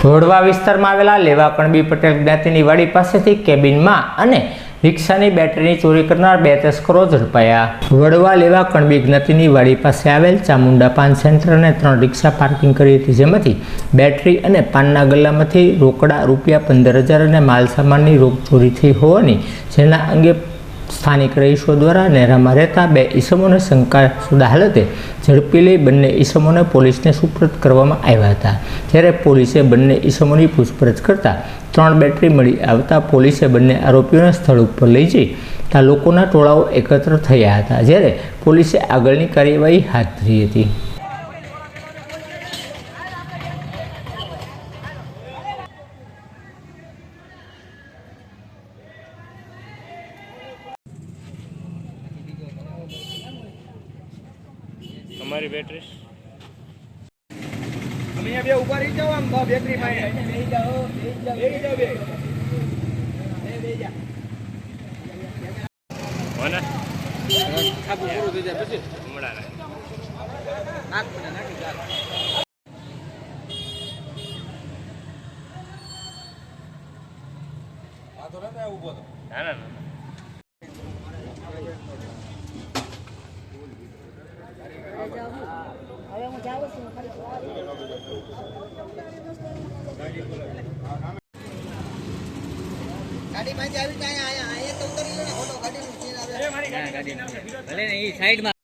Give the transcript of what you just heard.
ઘોડવા વિસ્તારમાં આવેલા લેવા કણબી પટેલ જ્ઞાતિની વાડી પાસેથી કેબિનમાં અને રિક્ષાની બેટરીની ચોરી કરનાર બે તસ્કરો ઝડપાયા. વડવા લેવા કણબી જ્ઞાતિની વાડી પાસે આવેલ ચામુંડા પાન સેન્ટર અને ત્રણ રિક્ષા પાર્કિંગ કરી હતી, જેમાંથી બેટરી અને પાનના ગલ્લામાંથી રોકડા રૂપિયા પંદર હજાર અને માલ સામાનની રોક ચોરી થઈ હોવાની જેના અંગે સ્થાનિક રહીશો દ્વારા નેરામાં રહેતા બે ઈસમોને શંકાસ્પદ હાલતે ઝડપી લઈ બંને ઈસમોને પોલીસને સુપ્રત કરવામાં આવ્યા હતા. જ્યારે પોલીસે બંને ઈસમોની પૂછપરછ કરતા ત્રણ બેટરી મળી આવતા પોલીસે બંને આરોપીઓને સ્થળ ઉપર લઈ જઈ ત્યાં લોકોના ટોળાઓ એકત્ર થયા હતા, જ્યારે પોલીસે આગળની કાર્યવાહી હાથ ધરી હતી. તમારી બેટરી અહીંયા બે ઊભા રહી જાઓ આમ બેકરી માં બેહી જાઓ બેહી જાઓ. બે હોને આખું પૂરું થઈ જાય પછી હમણાં નાખ પડે નાખી ચાલ આ તો. નતો ઊભો તો ના ના ના. ભલે ને એ સાઈડમાં